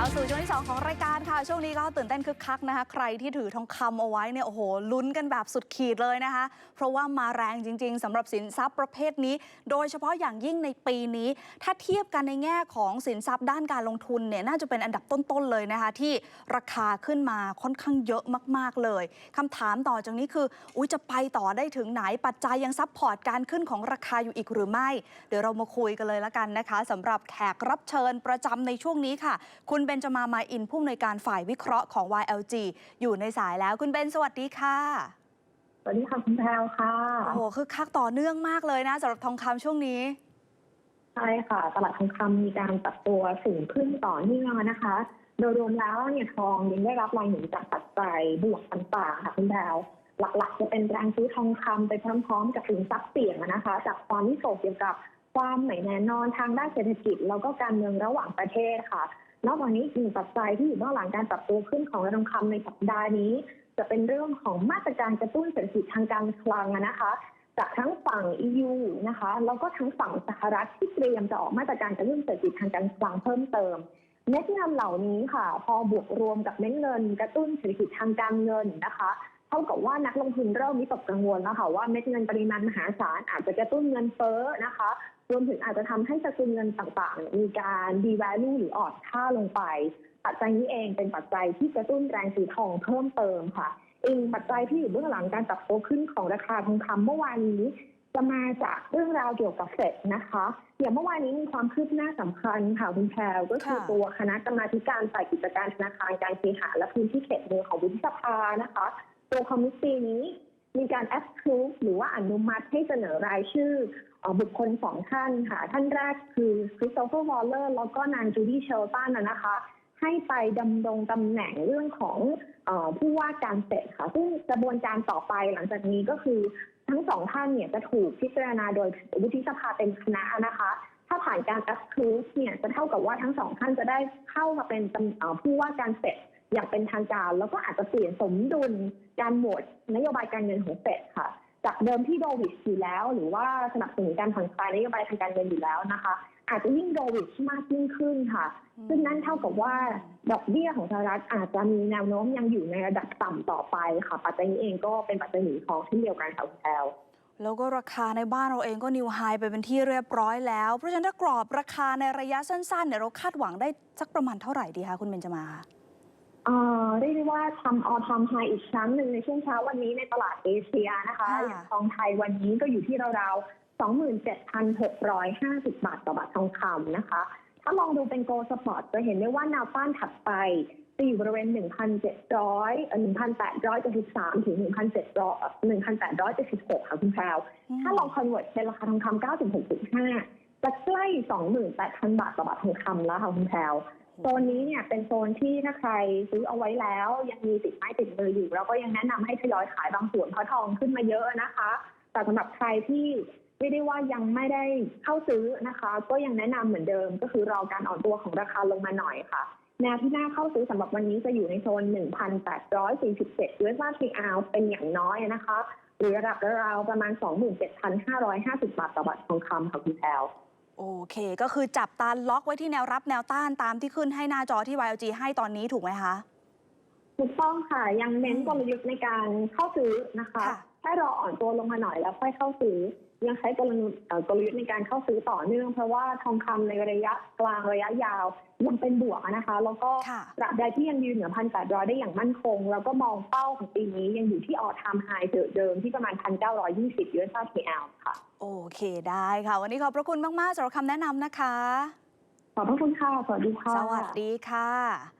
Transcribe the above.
เข้าสู่ช่วงที่ 2 ของรายการค่ะ ช่วงนี้ก็ตื่นเต้นคึกคักนะคะ ใครที่ถือทองคำเอาไว้เนี่ยโอ้โหลุ้นกันแบบสุดขีดเลยนะคะ เพราะว่ามาแรงจริง ๆสำหรับสินทรัพย์ประเภทนี้ โดยเฉพาะอย่างยิ่งในปีนี้ ถ้าเทียบกันในแง่ของสินทรัพย์ด้านการลงทุนเนี่ยน่าจะเป็นอันดับต้นๆเลยนะคะ ที่ราคาขึ้นมาค่อนข้างเยอะมากๆเลยคำถามต่อจากนี้คืออุ้ยจะไปต่อได้ถึงไหนปัจจัยยังซับพอร์ตการขึ้นของราคาอยู่อีกหรือไม่ เดี๋ยวเรามาคุยกันเลยละกันนะคะสำหรับแขกรับเชิญประจำในช่วงนี้ค่ะ คุณเบนจมามาอินผู้อำนวยการฝ่ายวิเคราะห์ของ YLG อยู่ในสายแล้วคุณเบนสวัสดีค่ะ สวัสดีค่ะคุณแพรวค่ะโอ้โหคือคักต่อเนื่องมากเลยนะสำหรับทองคำช่วงนี้ ใช่ค่ะ ตลาดทองคำมีการปรับตัวสูงขึ้นต่อเนื่องนะคะ โดยรวมแล้วเนี่ยทองยังได้รับแรงหนุนจากปัจจัยบวกต่างๆค่ะคุณแพรวหลักๆ จะเป็นแรงซื้อทองคำไปพร้อมๆ กับสินทรัพย์เสี่ยงนะคะ จากความวิโศกเกี่ยวกับความไม่แน่นอนทางด้านเศรษฐกิจ แล้วก็การเมืองระหว่างประเทศค่ะ นอกจากนี้อีกหนึ่งปัจจัยที่อยู่เบื้องหลังการปรับตัวขึ้นของราคาทองคำในสัปดาห์นี้ จะเป็นเรื่องของมาตรการกระตุ้นเศรษฐกิจทางการคลังนะคะจากทั้งฝั่ง EU นะคะแล้วก็ทั้งฝั่งสหรัฐที่เตรียมจะออกมาตรการกระตุ้นเศรษฐกิจทางการคลังเพิ่มเติม เม็ดเงินเหล่านี้ค่ะ พอบวกรวมกับเม็ดเงิน กระตุ้นเศรษฐกิจทางการเงินนะคะเท่ากับว่านักลงทุนเริ่มมีตกกังวลแล้วค่ะว่าเม็ดเงินปริมาณมหาศาลอาจจะกระตุ้นเงินเฟ้อนะคะ รวมถึงอาจจะทำให้สกุลเงินต่างๆ มีการดี value หรืออ่อนค่าลงไป ปัจจัยนี้เองเป็นปัจจัยที่กระตุ้นแรงซื้อทองเพิ่มเติมค่ะอีกปัจจัยที่อยู่เบื้องหลังการปรับตัวขึ้นของราคาทองคำเมื่อวานนี้จะมาจากเรื่องราวเกี่ยวกับเฟดนะคะ อย่างเมื่อวานนี้มีความคืบหน้าสำคัญค่ะคุณแพรวก็คือค่ะตัวคณะกรรมาธิการฝ่ายกิจการธนาคารการเคหะและพื้นที่เขตเมืองของวุฒิสภานะคะ ตัวคอมมิชชั่นนี้ มีการ approve หรือว่าอนุมัติให้เสนอรายชื่ออบุคคลสองท่านค่ะ ท่านแรกคือคริสโตเฟอร์วอลเลอร์แล้วก็นางจูดี้เชลตันนะคะ ให้ไปดำรงตำแหน่งเรื่องของอผู้ว่าการเสร็จค่ะ ซึ่งกระบวนการต่อไปหลังจากนี้ก็คือทั้งสองท่านเนี่ยจะถูกพิจารณาโดยวุฒิสภาเป็นคณะนะคะ ถ้าผ่านการ approve เนี่ยจะเท่ากับว่าทั้งสองท่านจะได้เข้ามาเป็นผู้ว่าการเสร็จ อย่างเป็นทางการ แล้วก็อาจจะเปลี่ยนสมดุลการโหวตนโยบายการเงินของเฟดค่ะ จากเดิมที่โดวิชอยู่แล้ว หรือว่าสนับสนุนการผ่อนคลายนโยบายทางการเงินอยู่แล้วนะคะ อาจจะยิ่งโดวิชมากยิ่งขึ้นค่ะ ซึ่งนั่นเท่ากับว่าดอกเบี้ยของสหรัฐอาจจะมีแนวโน้มยังอยู่ในระดับต่ำต่อไปค่ะ ปัจจัยนี้เองก็เป็นปัจจัยหนุนของเช่นเดียวกันค่ะคุณแพลวแล้วก็ราคาในบ้านเราเองก็นิวไฮไปเป็นที่เรียบร้อยแล้ว เพราะฉะนั้นถ้ากรอบราคาในระยะสั้นๆเนี่ยเราคาดหวังได้สักประมาณเท่าไหร่ดีคะคุณเบนจมาเอ่อเรียกได้ ว่าทำออทำไฮอีกครั้งหนึ่งในช่วงเช้าวันนี้ในตลาดเอเชียนะคะค่ะอย่างทองไทยวันนี้ก็อยู่ที่ราวๆ27,650 บาทต่อบาททองคำนะคะ ถ้าลองดูเป็นโกลสปอร์ตจะเห็นได้ว่าแนวต้านถัดไปจะอยู่บริเวณ 1,700เอ่อ1,873 ถึง 1,700 1,876 ค่ะคุณแพรวถ้าลองคอนเวิร์ตเป็นราคาทองคำ96.5จะใกล้ 28,000 บาทต่อบาททองคำแล้วค่ะคุณแพรว โซนนี้เนี่ยเป็นโซนที่ถ้าใครซื้อเอาไว้แล้ว ยังมีติดไม้ติดมืออยู่เราก็ยังแนะนำให้ทยอยขายบางส่วนเพราะทองขึ้นมาเยอะนะคะ แต่สำหรับใครที่เรียกได้ว่ายังไม่ได้เข้าซื้อนะคะ ก็ยังแนะนำเหมือนเดิม ก็คือรอการอ่อนตัวของราคาลงมาหน่อยค่ะ แนวที่น่าเข้าซื้อสำหรับวันนี้จะอยู่ในโซน 1,847 US บาทเป็นอย่างน้อยนะคะ หรือระดับราวประมาณ 27,550 บาทต่อบาททองคำค่ะคุณแพล โอเค ก็คือจับตาล็อกไว้ที่แนวรับแนวต้านตามที่ขึ้นให้หน้าจอที่ YLG ให้ตอนนี้ถูกไหมคะ ถูกต้องค่ะ ยังเน้นกลยุทธ์ในการเข้าซื้อนะคะค่ะ ให้รออ่อนตัวลงมาหน่อยแล้วค่อยเข้าซื้อ ยังใช้กลยุทธ์เอ่อกลยุทธ์ในการเข้าซื้อต่อเนื่อง เพราะว่าทองคำในระยะกลางระยะยาวยังเป็นบวกอะนะคะ แล้วก็ค่ะตราบใดที่ยังยืนเหนือพันแปดร้อยได้อย่างมั่นคง แล้วก็มองเป้าของปีนี้ยังอยู่ที่ออทามไฮเดิมที่ประมาณพันเก้าร้อยยี่สิบยูเอสอาร์ทีแอลค่ะ โอเคได้ค่ะ วันนี้ขอบพระคุณมาก ๆสำหรับคำแนะนำนะคะ ขอบพระคุณค่ะ สวัสดีค่ะ สวัสดีค่ะ